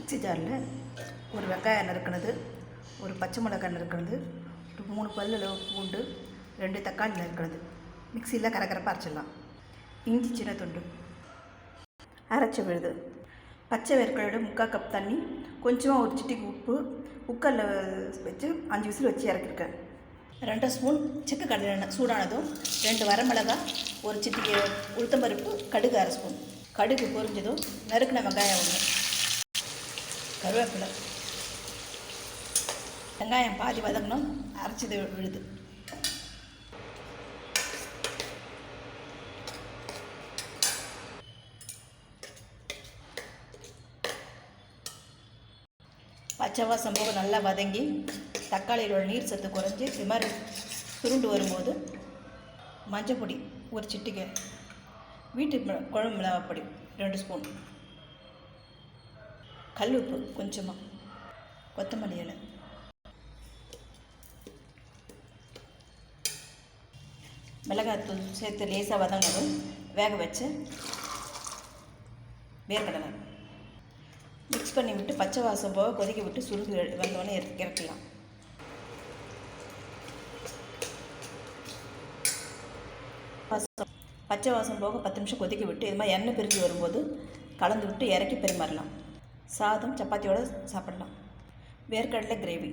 Mixie ஜாரில் ஒரு வெங்காயம் நறுக்கினது ஒரு பச்சை மிளகாய் நறுக்கினது ஒரு மூணு பல்லு அளவு பூண்டு ரெண்டு தக்காளி நறுக்கினது மிக்சியில் கரகரப்பாக அரைச்சிடலாம். இஞ்சி சின்ன துண்டு அரைச்சி விழுது. பச்சை வேர்க்கடலை முக்கால் கப் தண்ணி கொஞ்சமாக ஒரு சிட்டிக்கு உப்பு குக்கரில் வச்சு அஞ்சு விசில் வச்சு இறக்கிருக்கேன் ரெண்டு ஸ்பூன் செக்கு கடலை எண்ணெய் சூடானதும் ரெண்டு வரமிளகாய் ஒரு சிட்டிக்கு உளுத்தம்பருப்பு கடுகு அரை ஸ்பூன். கடுகு பொரிஞ்சதும் நறுக்கின வெங்காயம் ஒன்று. கருவேப்பிலை. வெங்காயம் பாதி வதங்கணும் அரைச்சது விழுது. பச்சை வாசம் போக நல்லா வதங்கி தக்காளியோட நீர் சத்து குறைஞ்சி இது மாதிரி சுருண்டு வரும்போது மஞ்சள் பொடி ஒரு சிட்டுக்கு வீட்டு குழம்பு மிளகாப்பொடி ரெண்டு ஸ்பூன். கல் உப்பு கொஞ்சமாக கொத்தமல்லி இலை. மிளகாத்தூள் சேர்த்து லேசாக வதங்கணும். வேக வச்சு வேர்க்கடலை. மிக்ஸ் பண்ணி விட்டு பச்சை வாசம் போக கொதிக்க விட்டு சுருங்கி வந்தோடனே இறக்கலாம். பச்சை வாசம் போக பத்து நிமிஷம் கொதிக்க விட்டு இது மாதிரி எண்ணெய் பிரிஞ்சு வரும்போது கலந்து விட்டு இறக்கி பரிமாறலாம். சாதம் சப்பாத்தியோட சாப்பிடலாம். வேர்க்கடலை கிரேவி